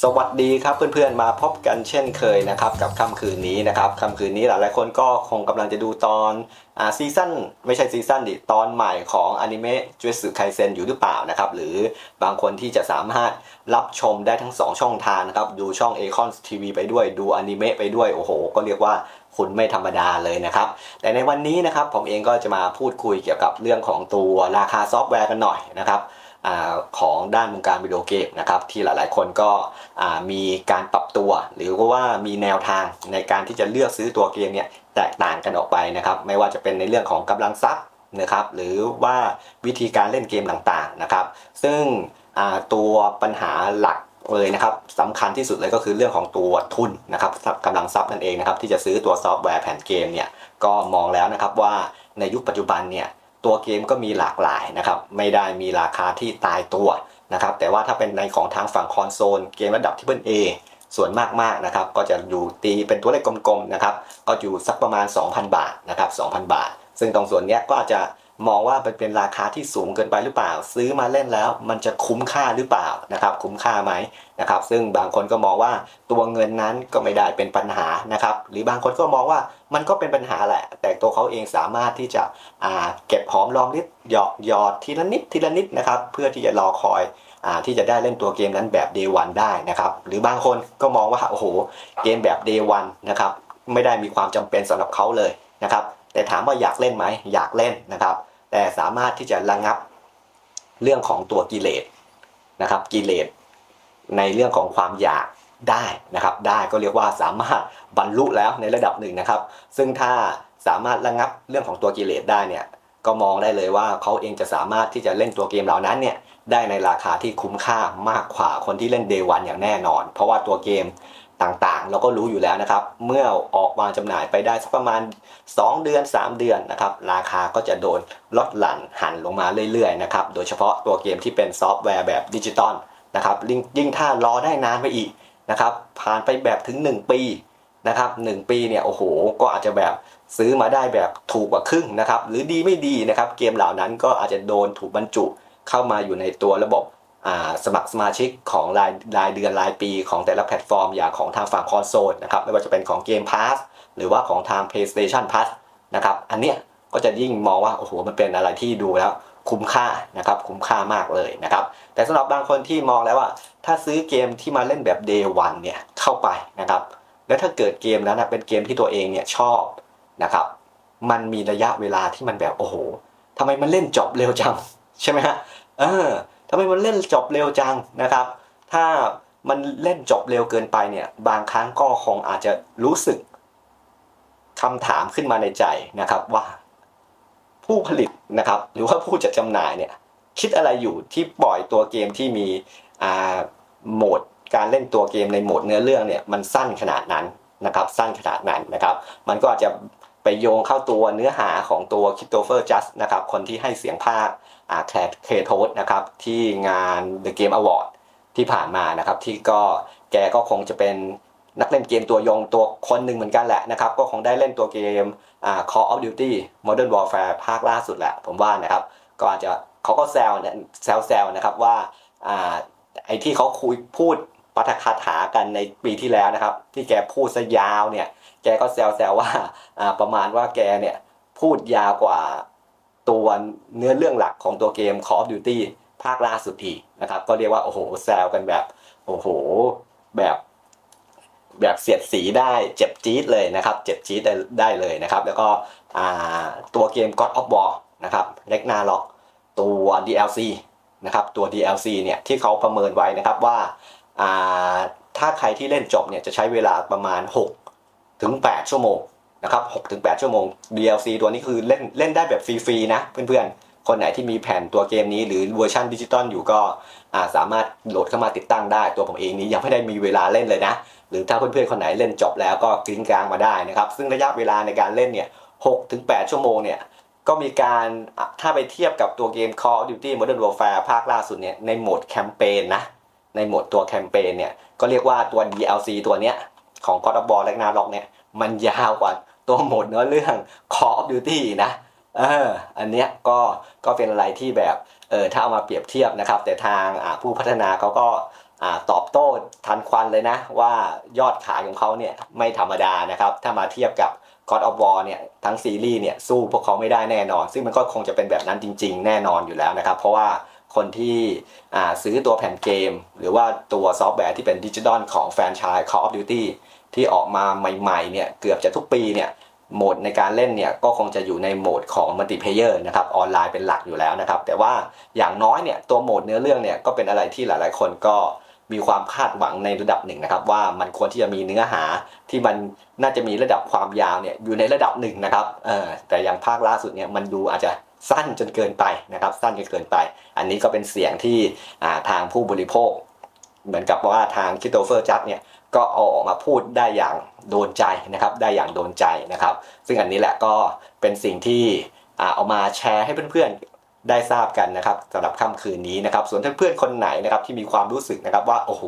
สวัสดีครับเพื่อนๆมาพบกันเช่นเคยนะครับกับค่ำคืนนี้นะครับค่ำคืนนี้หลายๆคนก็คงกำลังจะดูตอนอ่าซีซั่นไม่ใช่ซีซั่นดิตอนใหม่ของอนิเมะจูสึไคเซนอยู่หรือเปล่านะครับหรือบางคนที่จะสามารถรับชมได้ทั้ง 2 ช่องทางนะครับดูช่อง a c o n TV ไปด้วยดูอนิเมะไปด้วยโอ้โห ก็เรียกว่าคุณไม่ธรรมดาเลยนะครับ แต่ในวันนี้นะครับผมเองก็จะมาพูดคุยเกี่ยวกับเรื่องของตัวราคาซอฟต์แวร์กันหน่อยนะครับ ของด้านวงการวิดีโอเกมนะครับที่หลายๆ คนก็มีการปรับตัว หรือว่ามีแนวทางในการที่จะเลือกซื้อตัวเกมเนี่ยแตกต่างกันออกไปนะครับไม่ว่าจะเป็นในเรื่องของกำลังทรัพย์นะครับหรือว่าวิธีการเล่นเกมต่างๆนะครับ ซึ่งตัวปัญหาหลักเลยนะครับสำคัญที่สุดเลยก็คือเรื่องของตัวทุนนะครับกำลังทรัพย์นั่นเองนะครับที่จะซื้อตัวซอฟต์แวร์แผ่นเกมเนี่ยก็มองแล้วนะครับว่าในยุคปัจจุบันเนี่ย ตัวเกมก็มีหลากหลายนะครับ ไม่ได้มีราคาที่ตายตัวนะครับ แต่ว่าถ้าเป็นในของทางฝั่งคอนโซลเกมระดับที่เป็น A ส่วนมากๆนะครับ ก็จะอยู่ตีเป็นตัวเลขกลมๆนะครับ ก็อยู่สักประมาณ 2,000 บาทนะครับ2,000 บาท ซึ่งตรงส่วนนี้ก็อาจจะ มองว่ามันเป็นราคาที่สูงเกินไปหรือเปล่า ซื้อมาเล่นแล้ว มันจะคุ้มค่าหรือเปล่านะครับคุ้มค่าไหมนะครับซึ่งบางคนก็มองว่าตัวเงินนั้นก็ไม่ได้เป็นปัญหานะครับหรือบางคนก็มองว่ามันก็เป็นปัญหาแหละ แต่ตัวเขาเองสามารถที่จะเก็บหอมรอมริบหยอกหยอดทีละนิดทีละนิดนะครับเพื่อที่จะรอคอยอที่จะได้เล่นตัวเกมนั้นแบบ day one ได้นะครับหรือบางคนก็มองว่าโอ้โหเกมแบบ day one นะครับไม่ได้มีความจำเป็นสำหรับเขาเลยนะครับ แต่ถามว่าอยากเล่นไหมอยากเล่นนะครับ แต่สามารถที่จะระงับเรื่องของตัวกิเลสนะครับกิเลสในเรื่องของความอยากได้นะครับ ได้ก็เรียกว่าสามารถบรรลุแล้วในระดับหนึ่งนะครับ ซึ่งถ้าสามารถระงับเรื่องของตัวกิเลสได้เนี่ยก็มองได้เลยว่าเขาเองจะสามารถที่จะเล่นตัวเกมเหล่านั้นเนี่ยได้ในราคาที่คุ้มค่ามากกว่าคนที่เล่นเดวันอย่างแน่นอน เพราะว่าตัวเกม ต่างๆ เราก็รู้อยู่แล้วนะครับ เมื่อออกวางจำหน่ายไปได้สักประมาณ 2 เดือน 3 เดือนนะครับราคาก็จะโดนลดหลั่นหันลงมาเรื่อยๆนะครับโดยเฉพาะตัวเกมที่เป็นซอฟต์แวร์แบบดิจิตอลนะครับยิ่งถ้ารอได้นานไปอีกนะครับผ่านไปแบบถึง 1 ปีนะครับ1ปีเนี่ยโอ้โหก็อาจจะแบบซื้อมาได้แบบถูกกว่าครึ่งนะครับหรือดีไม่ดีนะครับเกมเหล่านั้นก็อาจจะโดนถูกบรรจุเข้ามาอยู่ในตัวระบบ สมัครสมาชิกของรายรายเดือนรายปีของแต่ละแพลตฟอร์ม อย่างของทางฝั่งคอนโซลนะครับไม่ว่าจะเป็นของเกมพาสหรือว่าของทาง PlayStation Plus นะครับอันเนี้ยก็จะยิ่งมองว่าโอ้โหมันเป็นอะไรที่ดูแล้วคุ้มค่านะครับคุ้มค่ามากเลยนะครับแต่สำหรับบางคนที่มองแล้วว่า ถ้าซื้อเกมที่มาเล่นแบบ day one เนี่ยเข้าไปนะครับแล้วถ้าเกิดเกมนั้นนะเป็นเกมที่ตัวเองเนี่ยชอบนะครับมันมีระยะเวลาที่มันแบบโอ้โหทำไมมันเล่นจบเร็วจังใช่ไหมฮะเออ ทำไมมันเล่นจบเร็วจังนะครับ ถ้ามันเล่นจบเร็วเกินไปเนี่ย บางครั้งก็คงอาจจะรู้สึกคำถามขึ้นมาในใจนะครับว่า ผู้ผลิตนะครับ หรือว่าผู้จัดจำหน่ายเนี่ย คิดอะไรอยู่ที่ปล่อยตัวเกมที่มีโหมดการเล่นตัวเกมในโหมดเนื้อเรื่องเนี่ยมันสั้นขนาดนั้นนะครับ สั้นขนาดนั้นนะครับ มันก็อาจจะไปโยงเข้าตัวเนื้อหาของตัวคิ t โ p เฟอร์จัสนะครับ คนที่ให้เสียงภาค แคลเคโทสนะครับที่งาน The Game Award ที่ผ่านมานะครับ ที่ก็แกก็คงจะเป็นนักเล่นเกมตัวยงตัวคนหนึ่งเหมือนกันแหละนะครับ ก็คงได้เล่นตัวเกมอ่า Call of Duty Modern Warfare ภาคล่าสุดแหละ ผมว่านะครับ ก็อาจจะเขาก็แซวเนี่ยแซวแซวนะครับว่าอ่าไอ้ที่เขาคุยพูดปาฐคาถากันในปีที่แล้วนะครับ ที่แกพูดซะยาวเนี่ย แกก็แซวแซวว่าอ่าประมาณว่าแกเนี่ยพูดยาวกว่า เนื้อเรื่องหลักของตัวเกม Call of Duty ภาคล่าสุดอีกนะครับ ก็เรียกว่าโอ้โหแซวกันแบบโอ้โหแบบแบบเสียดสีได้เจ็บจี๊ดเลยนะครับ เจ็บจี๊ดได้ได้เลยนะครับ แล้วก็ตัวเกม God of War นะครับเล็กนาล็อกตัว DLC นะครับตัว DLC เนี่ยที่เขาประเมินไว้นะครับว่าอ่าถ้าใครที่เล่นจบเนี่ยจะใช้เวลาประมาณ 6 ถึง 8 ชั่วโมง นะครับ6ถึง8ชั่วโมง DLC ตัวนี้คือเล่นเล่นได้แบบฟรีๆนะเพื่อนๆ คนไหนที่มีแผ่นตัวเกมนี้ หรือเวอร์ชันดิจิตอลอยู่ก็าสามารถโหลดเข้ามาติดตั้งได้ ตัวผมเองนี้ยังไม่ได้มีเวลาเล่นเลยนะ หรือถ้าเพื่อนๆคนไหนเล่นจบแล้วก็กริ้งกลางมาได้นะครับ ซึ่งระยะเวลาในการเล่นเนี่ย6ถึง8ชั่วโมงเนี่ยก็มีการถ้าไปเทียบกับตัวเกม Call of Duty Modern Warfare ภาคล่าสุดเนี่ยในโหมดแคมเปญนะในโหมดตัวแคมเปญเนี่ยก็เรียกว่าตัว DLC ตัวเนี้ยของ God of War และ n a r o k เนี่ยมันยาวกว่า ตัวโหมดเนื้อเรื่อง Call of Duty นะเอออันเนี้ยก็ก็เป็นอะไรที่แบบเออถ้าเอามาเปรียบเทียบนะครับ แต่ทางผู้พัฒนาเขาก็อ่าตอบโต้ทันควันเลยนะ ว่ายอดขายของเขาเนี่ยไม่ธรรมดานะครับ ถ้ามาเทียบกับ God of War เนี่ยทั้งซีรีส์เนี่ยสู้พวกเขาไม่ได้แน่นอน ซึ่งมันก็คงจะเป็นแบบนั้นจริง ๆ แน่นอนอยู่แล้วนะครับ เพราะว่า คนที่ซื้อตัวแผ่นเกม หรือว่าตัวซอฟต์แวร์ที่เป็นดิจิตอลของแฟรนไชส์ Call of Duty ที่ออกมาใหม่ๆเนี่ยเกือบจะทุกปีเนี่ยโหมดในการเล่นเนี่ยก็คงจะอยู่ในโหมดของมัลติเพเยอร์นะครับออนไลน์เป็นหลักอยู่แล้วนะครับ แต่ว่าอย่างน้อยเนี่ยตัวโหมดเนื้อเรื่องเนี่ยก็เป็นอะไรที่หลายๆ คนก็มีความคาดหวังในระดับหนึ่งนะครับ ว่ามันควรที่จะมีเนื้อหาที่มันน่าจะมีระดับความยาวเนี่ยอยู่ในระดับหนึ่งนะครับเออแต่อย่างภาคล่าสุดเนี่ยมันดูอาจจะ สั้นจนเกินไปนะครับ สั้นจนเกินไป อันนี้ก็เป็นเสียงที่ทางผู้บริโภค เหมือนกับว่าทางคิโตเฟอร์จัดเนี่ยก็เอาออกมาพูดได้อย่างโดนใจนะครับ ได้อย่างโดนใจนะครับ ซึ่งอันนี้แหละก็เป็นสิ่งที่เอามาแชร์ให้เพื่อนๆได้ทราบกันนะครับสำหรับค่ำคืนนี้นะครับ ส่วนเพื่อนๆคนไหนนะครับที่มีความรู้สึกนะครับว่าโอ้โห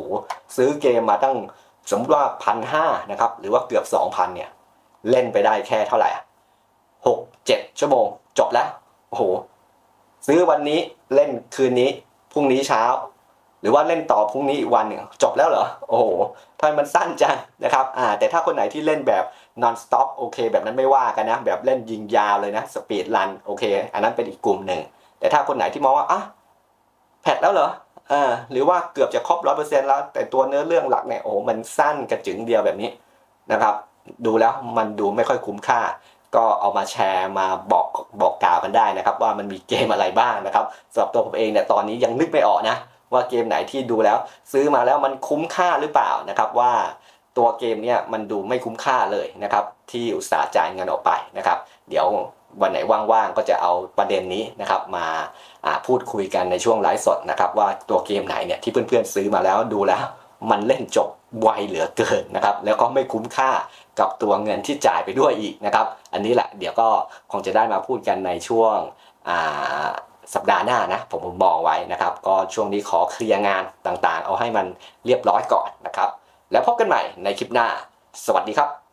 ซื้อเกมมาตั้งสมมติว่าพันห้านะครับหรือว่าเกือบสองพันเนี่ยเล่นไปได้แค่เท่าไหร่หกเจ็ดชั่วโมงจบแล้ว โอ้โห ซื้อวันนี้เล่นคืนนี้พรุ่งนี้เช้า หรือว่าเล่นต่อพรุ่งนี้อีกวันหนึ่งจบแล้วเหรอ โอ้โหทำไมมันสั้นจังนะครับอ่าแต่ถ้าคนไหนที่เล่นแบบ non stop โอเค แบบนั้นไม่ว่ากันนะ แบบเล่นยิงยาวเลยนะสปีดรันโอเค อันนั้นเป็นอีกกลุ่มหนึ่งแต่ถ้าคนไหนที่มองว่าอะแพทแล้วเหรออ่าหรือว่าเกือบจะครบร้อยเปอร์เซ็นต์แล้ว แต่ตัวเนื้อเรื่องหลักเนี่ยโอ้โหมันสั้นกระจึงเดียวแบบนี้นะครับ ดูแล้วมันดูไม่ค่อยคุ้มค่า ก็เอามาแชร์มาบอกบอกกล่าวกันได้นะครับ ว่ามันมีเกมอะไรบ้างนะครับสำหรับตัวผมเองเนี่ยตอนนี้ยังนึกไม่ออกนะ ว่าเกมไหนที่ดูแล้ว ซื้อมาแล้วมันคุ้มค่าหรือเปล่านะครับว่าตัวเกมเนี่ยมันดูไม่คุ้มค่าเลยนะครับ ที่อุตสาห์จ่ายเงินออกไปนะครับ เดี๋ยววันไหนว่างๆก็จะเอาประเด็นนี้นะครับมาพูดคุยกันในช่วงไลฟ์สดนะครับว่าตัวเกมไหนเนี่ยที่เพื่อนๆซื้อมาแล้วดูแล้ว มันเล่นจบไวเหลือเกินนะครับ แล้วก็ไม่คุ้มค่ากับตัวเงินที่จ่ายไปด้วยอีกนะครับ อันนี้แหละเดี๋ยวก็คงจะได้มาพูดกันในช่วงสัปดาห์หน้านะผมผมมองไว้นะครับ ก็ช่วงนี้ขอเคลียร์งานต่างๆ เอาให้มันเรียบร้อยก่อนนะครับ แล้วพบกันใหม่ในคลิปหน้า สวัสดีครับ